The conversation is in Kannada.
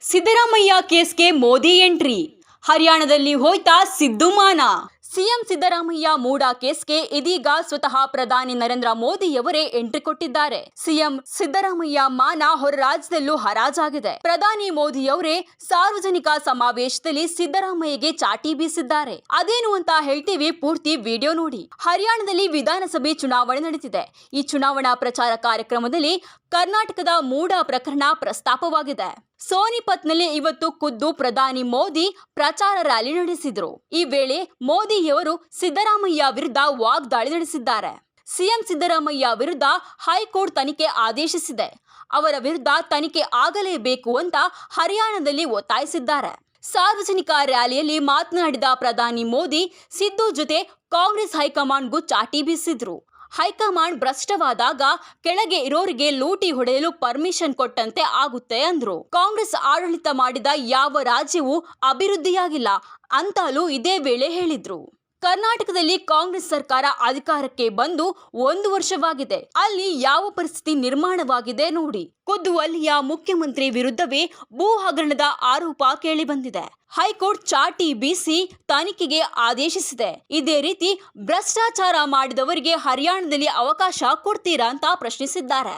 ಸಿದ್ದರಾಮಯ್ಯ ಕೇಸ್ಗೆ ಮೋದಿ ಎಂಟ್ರಿ. ಹರಿಯಾಣದಲ್ಲಿ ಹೋಯ್ತಾ ಸಿದ್ದುಮಾನ ಸಿಎಂ ಸಿದ್ದರಾಮಯ್ಯ ಮೂಡ ಕೇಸ್ಗೆ ಇದೀಗ ಸ್ವತಃ ಪ್ರಧಾನಿ ನರೇಂದ್ರ ಮೋದಿಯವರೇ ಎಂಟ್ರಿ ಕೊಟ್ಟಿದ್ದಾರೆ. ಸಿಎಂ ಸಿದ್ದರಾಮಯ್ಯ ಮಾನ ಹೊರ ರಾಜ್ಯದಲ್ಲೂ ಹರಾಜಾಗಿದೆ. ಪ್ರಧಾನಿ ಮೋದಿಯವರೇ ಸಾರ್ವಜನಿಕ ಸಮಾವೇಶದಲ್ಲಿ ಸಿದ್ದರಾಮಯ್ಯಗೆ ಚಾಟಿ ಬೀಸಿದ್ದಾರೆ. ಅದೇನು ಅಂತ ಹೇಳ್ತೀವಿ ಪೂರ್ತಿ ವಿಡಿಯೋ ನೋಡಿ. ಹರಿಯಾಣದಲ್ಲಿ ವಿಧಾನಸಭೆ ಚುನಾವಣೆ ನಡೆದಿದೆ ಈ ಚುನಾವಣಾ ಪ್ರಚಾರ ಕಾರ್ಯಕ್ರಮದಲ್ಲಿ ಕರ್ನಾಟಕದ ಮೂಡಾ ಪ್ರಕರಣ ಪ್ರಸ್ತಾಪವಾಗಿದೆ. ಸೋನಿಪತ್ನಲ್ಲಿ ಇವತ್ತು ಖುದ್ದು ಪ್ರಧಾನಿ ಮೋದಿ ಪ್ರಚಾರ ರ್ಯಾಲಿ ನಡೆಸಿದರು. ಈ ವೇಳೆ ಮೋದಿಯವರು ಸಿದ್ದರಾಮಯ್ಯ ವಿರುದ್ಧ ವಾಗ್ದಾಳಿ ನಡೆಸಿದ್ದಾರೆ. ಸಿಎಂ ಸಿದ್ದರಾಮಯ್ಯ ವಿರುದ್ಧ ಹೈಕೋರ್ಟ್ ತನಿಖೆ ಆದೇಶಿಸಿದೆ. ಅವರ ವಿರುದ್ಧ ತನಿಖೆ ಆಗಲೇಬೇಕು ಅಂತ ಹರಿಯಾಣದಲ್ಲಿ ಒತ್ತಾಯಿಸಿದ್ದಾರೆ. ಸಾರ್ವಜನಿಕ ರ್ಯಾಲಿಯಲ್ಲಿ ಮಾತನಾಡಿದ ಪ್ರಧಾನಿ ಮೋದಿ, ಸಿದ್ದು ಜೊತೆ ಕಾಂಗ್ರೆಸ್ ಹೈಕಮಾಂಡ್ಗೂ ಚಾಟಿ ಬೀಸಿದ್ರು. ಹೈಕಮಾಂಡ್ ಭ್ರಷ್ಟವಾದಾಗ ಕೆಳಗೆ ಇರೋರಿಗೆ ಲೂಟಿ ಹೊಡೆಯಲು ಪರ್ಮಿಷನ್ ಕೊಟ್ಟಂತೆ ಆಗುತ್ತೆ ಅಂದ್ರು. ಕಾಂಗ್ರೆಸ್ ಆಡಳಿತ ಮಾಡಿದ ಯಾವ ರಾಜ್ಯವೂ ಅಭಿವೃದ್ಧಿಯಾಗಿಲ್ಲ, ಅಂತಲೂ ಇದೇ ವೇಳೆ ಹೇಳಿದ್ರು. ಕರ್ನಾಟಕದಲ್ಲಿ ಕಾಂಗ್ರೆಸ್ ಸರ್ಕಾರ ಅಧಿಕಾರಕ್ಕೆ ಬಂದು ಒಂದು ವರ್ಷವಾಗಿದೆ. ಅಲ್ಲಿ ಯಾವ ಪರಿಸ್ಥಿತಿ ನಿರ್ಮಾಣವಾಗಿದೆ ನೋಡಿ. ಖುದ್ದು ಅಲ್ಲಿಯ ಮುಖ್ಯಮಂತ್ರಿ ವಿರುದ್ಧವೇ ಭೂ ಹಗರಣದ ಆರೋಪ ಕೇಳಿಬಂದಿದೆ. ಹೈಕೋರ್ಟ್ ಚಾಟಿ ಬೀಸಿ ತನಿಖೆಗೆ ಆದೇಶಿಸಿದೆ. ಇದೇ ರೀತಿ ಭ್ರಷ್ಟಾಚಾರ ಮಾಡಿದವರಿಗೆ ಹರಿಯಾಣದಲ್ಲಿ ಅವಕಾಶ ಕೊಡ್ತೀರಾ ಅಂತ ಪ್ರಶ್ನಿಸಿದ್ದಾರೆ.